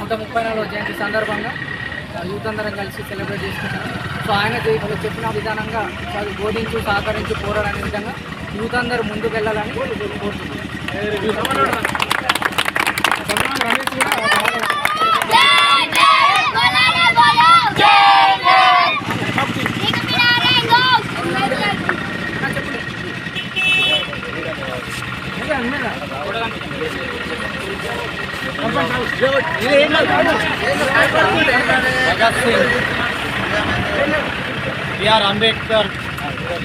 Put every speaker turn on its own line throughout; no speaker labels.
నూట ముప్పై నాలుగు జయంతి సందర్భంగా యూత్ అందరం కలిసి సెలబ్రేట్ చేసుకుంటాం. సో ఆయన ఇప్పుడు చెప్పిన విధానంగా వాళ్ళు బోధించు సహకరించి పోరాడనే విధంగా యూత్ అందరూ ముందుకు వెళ్ళాలని
భగత్ సింగ్ బిఆర్ అంబేద్కర్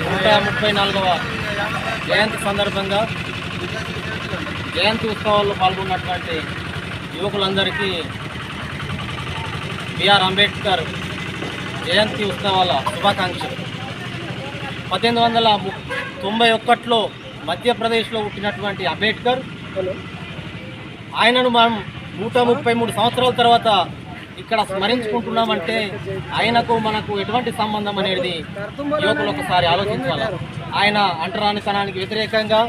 నూట ముప్పై నాలుగవ జయంతి సందర్భంగా జయంతి ఉత్సవాల్లో పాల్గొన్నటువంటి యువకులందరికీ బిఆర్ అంబేద్కర్ జయంతి ఉత్సవాల శుభాకాంక్షలు. పద్దెనిమిది వందల తొంభై ఒకటిలో మధ్యప్రదేశ్లో పుట్టినటువంటి అంబేద్కర్ ఆయనను మనం నూట ముప్పై మూడు సంవత్సరాల తర్వాత ఇక్కడ స్మరించుకుంటున్నామంటే ఆయనకు మనకు ఎటువంటి సంబంధం అనేది యువకులు ఒకసారి ఆలోచించాలి? ఆయన అంటరానితనానికి వ్యతిరేకంగా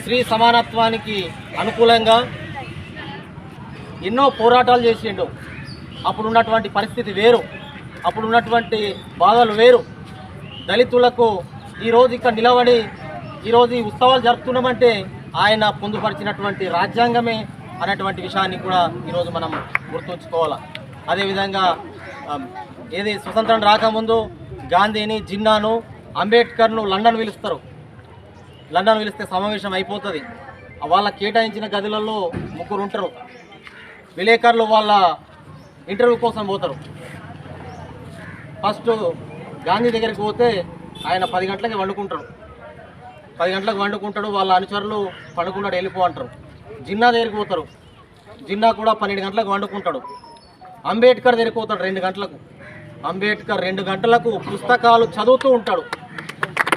స్త్రీ సమానత్వానికి అనుకూలంగా ఎన్నో పోరాటాలు చేసిండు. అప్పుడు ఉన్నటువంటి పరిస్థితి వేరు. అప్పుడు ఉన్నటువంటి బాధలు వేరు. దళితులకు ఈరోజు ఇక్కడ నిలబడి ఈరోజు ఈ ఉత్సవాలు జరుపుతున్నామంటే ఆయన పొందుపరిచినటువంటి రాజ్యాంగమే అనేటువంటి విషయాన్ని కూడా ఈరోజు మనం గుర్తుంచుకోవాలి. అదేవిధంగా ఏది స్వతంత్రం రాకముందు గాంధీని జిన్నాను అంబేద్కర్ను లండన్ పిలుస్తారు. లండన్ పిలిస్తే సమావేశం అయిపోతుంది. వాళ్ళ కేటాయించిన గదులలో ముగ్గురు ఉంటారు. విలేకరులు వాళ్ళ ఇంటర్వ్యూ కోసం పోతారు. ఫస్ట్ గాంధీ దగ్గరికి పోతే ఆయన పది గంటలకి వండుకుంటాడు. పది గంటలకు వండుకుంటాడు వాళ్ళ అనుచరులు పండుకుంటాడు వెళ్ళిపో అంటారు. జిన్నా దగ్గరికి పోతారు. జిన్నా కూడా పన్నెండు గంటలకు వండుకుంటాడు. అంబేద్కర్ దగ్గరికి పోతాడు రెండు గంటలకు. అంబేద్కర్ రెండు గంటలకు పుస్తకాలు చదువుతూ ఉంటాడు.